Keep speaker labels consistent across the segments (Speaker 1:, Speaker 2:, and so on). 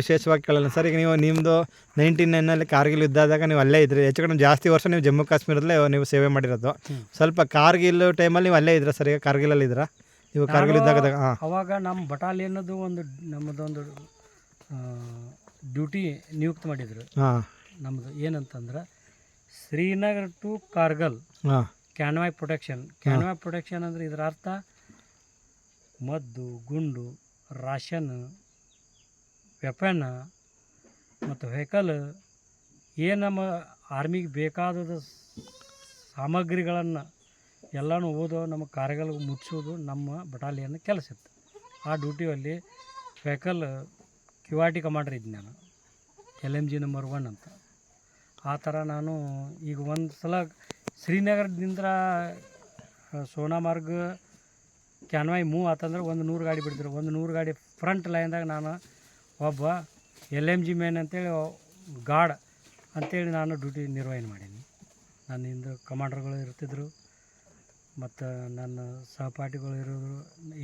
Speaker 1: ವಿಶೇಷವಾಗಿ ಕೇಳಲ್ಲ ಸರ್ ಈಗ ನೀವು ನಿಮ್ಮದು ನೈನ್ಟಿ ನೈನಲ್ಲಿ ಕಾರ್ಗಿಲ್ ಇದ್ದಾಗ ನೀವು ಅಲ್ಲೇ ಇದ್ರಿ. ಹೆಚ್ಚು ಕಡಿಮೆ ಜಾಸ್ತಿ ವರ್ಷ ನೀವು ಜಮ್ಮು ಕಾಶ್ಮೀರದಲ್ಲೇ ನೀವು ಸೇವೆ ಮಾಡಿರೋದು. ಸ್ವಲ್ಪ ಕಾರ್ಗಿಲ್ ಟೈಮಲ್ಲಿ ನೀವು ಅಲ್ಲೇ ಇದ್ರ ಸರ್? ಈಗ ಕಾರ್ಗಿಲಲ್ಲಿ ಇದ್ರ? ನೀವು ಕಾರ್ಗಿಲ್ ಇದ್ದಾಗ ಹಾಂ.
Speaker 2: ಅವಾಗ ನಮ್ಮ ಬಟಾಲಿಯನ್ನದು ಒಂದು ನಮ್ಮದೊಂದು ಡ್ಯೂಟಿ ನಿಯುಕ್ತ ಮಾಡಿದ್ರು.
Speaker 1: ಹಾಂ.
Speaker 2: ನಮ್ಮದು ಏನಂತಂದ್ರೆ ಶ್ರೀನಗರ್ ಟು ಕಾರ್ಗಲ್
Speaker 1: ಹಾಂ.
Speaker 2: ಕ್ಯಾನ್ವಾಯ್ ಪ್ರೊಟೆಕ್ಷನ್. ಕ್ಯಾನ್ವಾಯ್ ಪ್ರೊಟೆಕ್ಷನ್ ಅಂದ್ರೆ ಇದರ ಅರ್ಥ ಮದ್ದು ಗುಂಡು ರಾಷನ್ ವೆಪನ್ ಮತ್ತು ವೆಹಿಕಲ್ ಏನು ನಮ್ಮ ಆರ್ಮಿಗೆ ಬೇಕಾದ ಸಾಮಗ್ರಿಗಳನ್ನು ಎಲ್ಲನೂ ಓದೋ, ನಮ್ಮ ಕಾರ್ಯಗಳಿಗೆ ಮುಚ್ಚೋದು ನಮ್ಮ ಬಟಾಲಿಯನ್ ಕೆಲಸ ಇತ್ತು. ಆ ಡ್ಯೂಟಿಯಲ್ಲಿ ವೆಹಿಕಲ್ ಕ್ಯೂಆರ್ಟಿ ಕಮಾಂಡರ್ ಇದ್ದೆ ನಾನು L M G number one ಅಂತ. ಆ ಥರ ನಾನು ಈಗ ಒಂದು ಸಲ ಶ್ರೀನಗರದಿಂದ ಸೋನಾಮಾರ್ಗ್ ಕ್ಯಾನ್ವಾಯ್ ಮೂವ್ ಆತಂದ್ರೆ ಒಂದು ನೂರು ಗಾಡಿ ಬಿಡ್ತಿರು ಒಂದು ನೂರು ಗಾಡಿ ಫ್ರಂಟ್ ಲೈನ್ದಾಗ ನಾನು ಒಬ್ಬ ಎಲ್ ಎಂ ಜಿ ಮ್ಯಾನ್ ಅಂತೇಳಿ ಗಾರ್ಡ್ ಅಂತೇಳಿ ನಾನು ಡ್ಯೂಟಿ ನಿರ್ವಹಣೆ ಮಾಡೀನಿ. ನನ್ನ ಹಿಂದೆ ಕಮಾಂಡರ್ಗಳು ಇರ್ತಿದ್ದರು ಮತ್ತು ನನ್ನ ಸಹಪಾಠಿಗಳು ಇರೋರು,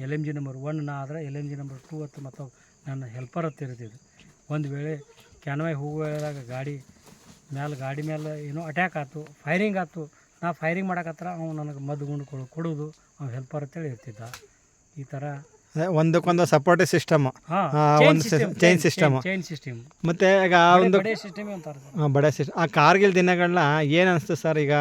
Speaker 2: L M G number one ನಾ ಆದರೆ L M G number two ಮತ್ತು ನನ್ನ ಹೆಲ್ಪರ್ ಹತ್ತು ಇರ್ತಿದ್ದು ಒಂದು ವೇಳೆ ಕ್ಯಾನ್ವಾಯ್ ಹೋಗುವಾಗ ಗಾಡಿ ಮ್ಯಾಲೆ, ಗಾಡಿ ಮೇಲೆ ಏನೋ ಅಟ್ಯಾಕ್ ಆಯ್ತು ಫೈರಿಂಗ್ ಆಯ್ತು ನಾ ಫೈರಿಂಗ್ ಮಾಡಕತ್ರ ಅವ್ನು ನನಗೆ ಮದ್ದು ಗುಂಡು ಕೊಡು, ಕೊಡೋದು ಅವ್ನು ಹೆಲ್ಪರ್ ಅಂತೇಳಿ ಇರ್ತಿದ್ದ. ಈ ಥರ
Speaker 1: ಒಂದಕ್ಕೊಂದು ಸಪೋರ್ಟಿವ್ ಸಿಸ್ಟಮ್
Speaker 2: ಹಾಂ
Speaker 1: system- chain
Speaker 2: ಚೈನ್ ಸಿಸ್ಟಮ್
Speaker 1: ಮತ್ತೆ ಈಗ ಆ ಒಂದು
Speaker 2: ಬಡೇ ಸಿಸ್ಟಮ್ ಅಂತಾರೆ ಸರ್
Speaker 1: ಆ, ಬಡ ಸಿಸ್ಟಮ್ ಆ ಕಾರ್ಗಿಲ್ ದಿನಗಳನ್ನ ಏನು ಅನಿಸ್ತು ಸರ್ ಈಗ?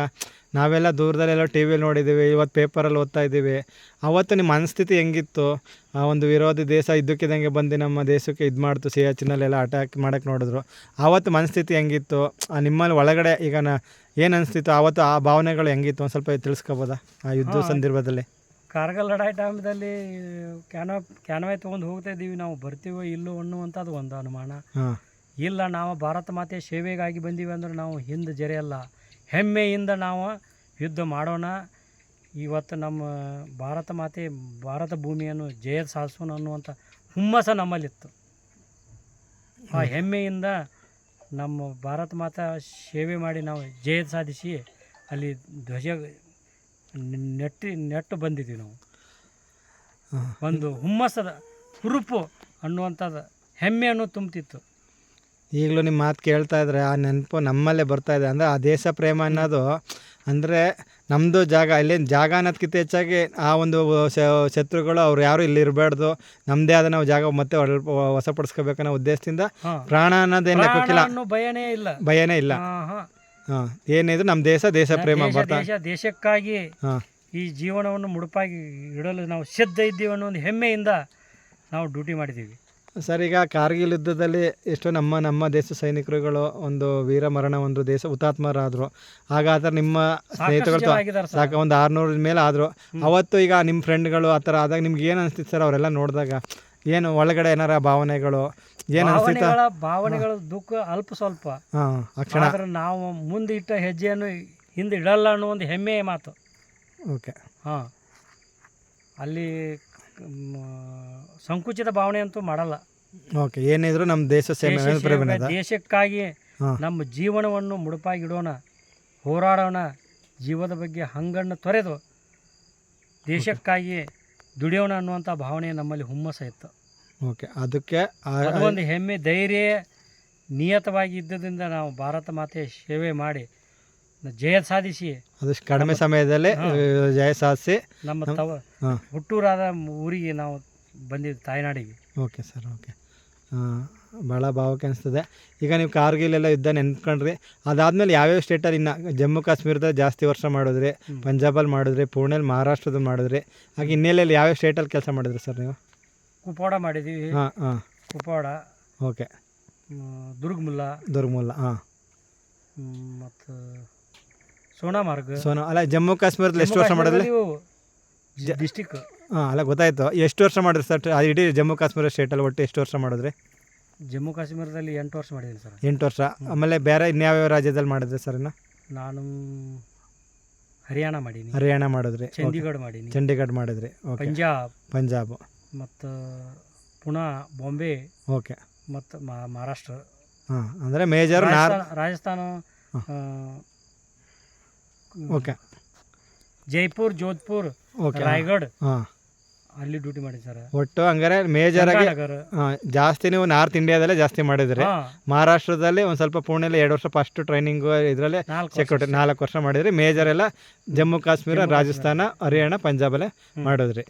Speaker 1: ನಾವೆಲ್ಲ ದೂರದಲ್ಲೆಲ್ಲ ಟಿ ವಿಲಿ ನೋಡಿದ್ದೀವಿ ಇವತ್ತು ಪೇಪರಲ್ಲಿ ಓದ್ತಾ ಇದ್ದೀವಿ. ಅವತ್ತು ನಿಮ್ಮ ಮನಸ್ಥಿತಿ ಹೆಂಗಿತ್ತು? ಆ ಒಂದು ವಿರೋಧಿ ದೇಶ ಇದ್ದಕ್ಕಿದ್ದಂಗೆ ಬಂದು ನಮ್ಮ ದೇಶಕ್ಕೆ ಇದು ಮಾಡ್ತು ಸಿ ಎಚ್ನಲ್ಲೆಲ್ಲ ಅಟ್ಯಾಕ್ ಮಾಡೋಕ್ಕೆ ನೋಡಿದ್ರು. ಆವತ್ತು ಮನಸ್ಥಿತಿ ಹೆಂಗಿತ್ತು? ಆ ನಿಮ್ಮಲ್ಲಿ ಒಳಗಡೆ ಈಗ ನಾ ಏನು ಅನಿಸ್ತಿತ್ತು? ಆವತ್ತು ಆ ಭಾವನೆಗಳು ಹೆಂಗಿತ್ತು? ಒಂದು ಸ್ವಲ್ಪ ತಿಳಿಸ್ಕೋಬೋದಾ? ಆ ಯುದ್ಧ ಸಂದರ್ಭದಲ್ಲಿ.
Speaker 2: ಕಾರ್ಗಲ್ ಲಡಾಯಿ ಟೈಮ್ದಲ್ಲಿ ಕ್ಯಾನೋ ಕ್ಯಾನ್ವಾಯ್ ತೊಗೊಂಡು ಹೋಗ್ತಾ ಇದ್ದೀವಿ ನಾವು ಬರ್ತೀವೋ ಇಲ್ಲೋ ಅನ್ನುವಂಥದ್ದು ಒಂದು ಅನುಮಾನ. ಇಲ್ಲ ನಾವು ಭಾರತ ಮಾತೆ ಸೇವೆಗಾಗಿ ಬಂದೀವಿ ಅಂದ್ರೆ ನಾವು ಹಿಂದೆ ಜರೆಯಲ್ಲ ಹೆಮ್ಮೆಯಿಂದ ನಾವು ಯುದ್ಧ ಮಾಡೋಣ. ಇವತ್ತು ನಮ್ಮ ಭಾರತ ಮಾತೆ ಭಾರತ ಭೂಮಿಯನ್ನು ಜಯ ಸಾಧಿಸೋಣ ಅನ್ನುವಂಥ ಹುಮ್ಮಸ ನಮ್ಮಲ್ಲಿತ್ತು. ಆ ಹೆಮ್ಮೆಯಿಂದ ನಮ್ಮ ಭಾರತ ಮಾತಾ ಸೇವೆ ಮಾಡಿ ನಾವು ಜಯ ಸಾಧಿಸಿ ಅಲ್ಲಿ ಧ್ವಜ ನೆಟ್ಟಿ ನೆಟ್ಟು ಬಂದಿದ್ದೀವಿ ನಾವು. ಒಂದು ಹುಮ್ಮಸದ ಹುರುಪು ಅನ್ನುವಂಥದ್ದು ಹೆಮ್ಮೆಯನ್ನು ತುಂಬ್ತಿತ್ತು.
Speaker 1: ಈಗಲೂ ನಿಮ್ಮ ಮಾತು ಕೇಳ್ತಾ ಇದ್ರೆ ಆ ನೆನಪು ನಮ್ಮಲ್ಲೇ ಬರ್ತಾ ಇದೆ. ಅಂದರೆ ಆ ದೇಶ ಪ್ರೇಮ ಅನ್ನೋದು ಅಂದರೆ ನಮ್ಮದು ಜಾಗ ಇಲ್ಲಿ ಜಾಗ ಅನ್ನೋದಕ್ಕಿಂತ ಹೆಚ್ಚಾಗಿ ಆ ಒಂದು ಶತ್ರುಗಳು ಅವ್ರು ಯಾರು ಇಲ್ಲಿ ಇರಬಾರ್ದು. ನಮ್ಮದೇ ಆದ ನಾವು ಜಾಗ ಮತ್ತೆ ಹೊಸಪಡಿಸ್ಕೋಬೇಕನ್ನೋ ವಶಪಡಿಸ್ಕೋಬೇಕನ್ನೋ ಉದ್ದೇಶದಿಂದ ಪ್ರಾಣ ಅನ್ನೋದೇನು
Speaker 2: ಭಯನೇ ಇಲ್ಲ.
Speaker 1: ಭಯನೇ ಇಲ್ಲ.
Speaker 2: ಹಾ,
Speaker 1: ಏನಿದ್ರು ನಮ್ಮ ದೇಶ ದೇಶ ಪ್ರೇಮ
Speaker 2: ದೇಶ
Speaker 1: ಬರ್ತಾ
Speaker 2: ದೇಶ ದೇಶಕ್ಕಾಗಿ
Speaker 1: ಹಾಂ.
Speaker 2: ಈ ಜೀವನವನ್ನು ಮುಡುಪಾಗಿ ಇಡಲು ನಾವು ಸಿದ್ಧ ಇದ್ದೀವಿ ಅನ್ನೋ ಒಂದು ಹೆಮ್ಮೆಯಿಂದ ನಾವು ಡ್ಯೂಟಿ ಮಾಡಿದ್ದೀವಿ.
Speaker 1: ಸರ್ ಈಗ ಕಾರ್ಗಿಲ್ ಯುದ್ಧದಲ್ಲಿ ಎಷ್ಟೋ ನಮ್ಮ ನಮ್ಮ ದೇಶ ಸೈನಿಕರುಗಳು ಒಂದು ವೀರ ಮರಣ ಒಂದು ದೇಶ ಹುತಾತ್ಮರಾದರು. ಹಾಗಾದ್ರೆ ನಿಮ್ಮ ಸ್ನೇಹಿತರು
Speaker 2: ಜನ ಆಗಿದ್ದಾರೆ ಸರ್.
Speaker 1: ಸಾಕು ಒಂದು ಆರುನೂರ ಮೇಲೆ ಆದರು. ಅವತ್ತು ಈಗ ನಿಮ್ಮ ಫ್ರೆಂಡ್ಗಳು ಆ ಥರ ಆದಾಗ ನಿಮ್ಗೆ ಏನು ಅನಿಸ್ತಿತ್ತು ಸರ್ ಅವರೆಲ್ಲ ನೋಡಿದಾಗ? ಏನು ಒಳಗಡೆ ಏನಾರ ಭಾವನೆಗಳು?
Speaker 2: ಭಾವನೆಗಳ ಭಾವನೆಗಳ ದುಃಖ ಅಲ್ಪ ಸ್ವಲ್ಪ. ಆದ್ರೆ ನಾವು ಮುಂದೆ ಇಟ್ಟ ಹೆಜ್ಜೆಯನ್ನು ಹಿಂದೆ ಇಡಲ್ಲ ಅನ್ನೋ ಒಂದು ಹೆಮ್ಮೆಯ ಮಾತು.
Speaker 1: ಓಕೆ.
Speaker 2: ಹಾಂ. ಅಲ್ಲಿ ಸಂಕುಚಿತ ಭಾವನೆ ಅಂತೂ ಮಾಡಲ್ಲ.
Speaker 1: ಓಕೆ ಏನಿದ್ರು ನಮ್ಮ ದೇಶ ಸೇವೆ
Speaker 2: ದೇಶಕ್ಕಾಗಿ ನಮ್ಮ ಜೀವನವನ್ನು ಮುಡುಪಾಗಿಡೋಣ ಹೋರಾಡೋಣ ಜೀವದ ಬಗ್ಗೆ ಹಂಗನ್ನು ತೊರೆದು ದೇಶಕ್ಕಾಗಿ ದುಡಿಯೋಣ ಅನ್ನುವಂಥ ಭಾವನೆ ನಮ್ಮಲ್ಲಿ ಹುಮ್ಮಸ ಇತ್ತು.
Speaker 1: ಓಕೆ ಅದಕ್ಕೆ
Speaker 2: ಅದು ಒಂದು ಹೆಮ್ಮೆ ಧೈರ್ಯ ನಿಯತವಾಗಿ ಇದ್ದದಿಂದ ನಾವು ಭಾರತ ಮಾತೆಯ ಸೇವೆ ಮಾಡಿ ಜಯ ಸಾಧಿಸಿ.
Speaker 1: ಅದಷ್ಟು ಕಡಿಮೆ ಸಮಯದಲ್ಲಿ ಜಯ ಸಾಧಿಸಿ.
Speaker 2: ನಮ್ಮ ತವ ಹುಟ್ಟೂರಾದ ಊರಿಗೆ ನಾವು ಬಂದಿದ್ದು ತಾಯ್ನಾಡಿಗೆ.
Speaker 1: Okay sir okay. ಭಾಳ ಭಾವಕ್ಕೆ ಅನಿಸ್ತದೆ. ಈಗ ನೀವು ಕಾರ್ಗಿಲೆಲ್ಲ ಯುದ್ಧ ನೆನ್ಕೊಂಡ್ರಿ. ಅದಾದಮೇಲೆ ಯಾವ್ಯಾವ ಸ್ಟೇಟಲ್ಲಿ ಇನ್ನು ಜಮ್ಮು ಕಾಶ್ಮೀರದಲ್ಲಿ ಜಾಸ್ತಿ ವರ್ಷ ಮಾಡಿದ್ರಿ. ಪಂಜಾಬಲ್ಲಿ ಮಾಡಿದ್ರಿ ಪುಣೆಲಿ ಮಹಾರಾಷ್ಟ್ರದಲ್ಲಿ ಮಾಡಿದ್ರಿ ಹಾಗೆ ಇನ್ನೆಲ್ಲೆಲ್ಲಿ ಯಾವ್ಯಾವ ಸ್ಟೇಟಲ್ಲಿ ಕೆಲಸ ಮಾಡಿದ್ರಿ ಸರ್ ನೀವು?
Speaker 2: ಕುಪವಾಡ ಮಾಡಿದ್ದೀವಿ
Speaker 1: ಹಾಂ ಹಾಂ.
Speaker 2: ಕುಪವಾಡ.
Speaker 1: ಓಕೆ.
Speaker 2: ದುರ್ಗಮುಲ್ಲ.
Speaker 1: ದುರ್ಗಮುಲ್ಲ ಹಾಂ.
Speaker 2: ಮತ್ತು ಸೋನಾಮಾರ್ಗ್
Speaker 1: ಸೋನಾ ಅಲ್ಲ ಜಮ್ಮು ಕಾಶ್ಮೀರದಲ್ಲಿ ಎಷ್ಟು ವರ್ಷ ಮಾಡಿದ್ರಿ?
Speaker 2: ಡಿಸ್ಟಿಕ್.
Speaker 1: ಹಾಂ ಅಲ್ಲ ಗೊತ್ತಾಯ್ತು. ಎಷ್ಟು ವರ್ಷ ಮಾಡಿದ್ರಿ ಸರ್? ಅದು ಇಡೀ ಜಮ್ಮು ಕಾಶ್ಮೀರ ಸ್ಟೇಟಲ್ಲಿ ಒಟ್ಟು ಎಷ್ಟು ವರ್ಷ ಮಾಡಿದ್ರಿ?
Speaker 2: ಜಮ್ಮು ಕಾಶ್ಮೀರದಲ್ಲಿ ಎಂಟು ವರ್ಷ ಮಾಡಿದ್ದೀನಿ ಸರ್.
Speaker 1: ಎಂಟು ವರ್ಷ. ಆಮೇಲೆ ಬೇರೆ ಇನ್ಯಾವ್ಯಾವ ರಾಜ್ಯದಲ್ಲಿ ಮಾಡಿದ್ರಿ ಸರ್ ಇನ್ನು?
Speaker 2: ನಾನು ಹರಿಯಾಣ ಮಾಡೀನಿ
Speaker 1: ಹರಿಯಾಣ ಮಾಡಿದ್ರಿ.
Speaker 2: ಚಂಡೀಗಢ ಮಾಡೀನಿ
Speaker 1: ಚಂಡೀಗಢ ಮಾಡಿದ್ರಿ. ಓಕೆ.
Speaker 2: ಪಂಜಾಬ್.
Speaker 1: ಪಂಜಾಬ್.
Speaker 2: ಮತ್ತು ಪುಣಾ ಬಾಂಬೆ
Speaker 1: ಓಕೆ.
Speaker 2: ಮತ್ತು ಮಹಾರಾಷ್ಟ್ರ.
Speaker 1: ಹಾಂ ಅಂದರೆ major
Speaker 2: Rajasthan
Speaker 1: okay.
Speaker 2: Jaipur Jodhpur
Speaker 1: okay
Speaker 2: Raigad
Speaker 1: ಹಾಂ.
Speaker 2: ಅಲ್ಲಿ ಡ್ಯೂಟಿ ಮಾಡಿ ಸರ್
Speaker 1: ಒಟ್ಟು ಹಂಗಾರೆ ಮೇಜರ್ ಆಗಿ ಜಾಸ್ತಿ ನೀವು ನಾರ್ತ್ ಇಂಡಿಯಾದಲ್ಲೇ ಜಾಸ್ತಿ ಮಾಡಿದ್ರಿ. ಮಹಾರಾಷ್ಟ್ರದಲ್ಲಿ ಒಂದು ಸ್ವಲ್ಪ ಪುಣೆಯಲ್ಲಿ ಎರಡು ವರ್ಷ ಫಸ್ಟ್ ಟ್ರೈನಿಂಗ್ ಇದರಲ್ಲೇ ಸೆಕ್ಯೂರಿಟಿ ನಾಲ್ಕು ವರ್ಷ ಮಾಡಿದ್ರಿ. ಮೇಜರ್ ಎಲ್ಲ ಜಮ್ಮು ಕಾಶ್ಮೀರ ರಾಜಸ್ಥಾನ ಹರಿಯಾಣ ಪಂಜಾಬಲ್ಲೇ ಮಾಡಿದ್ರಿ.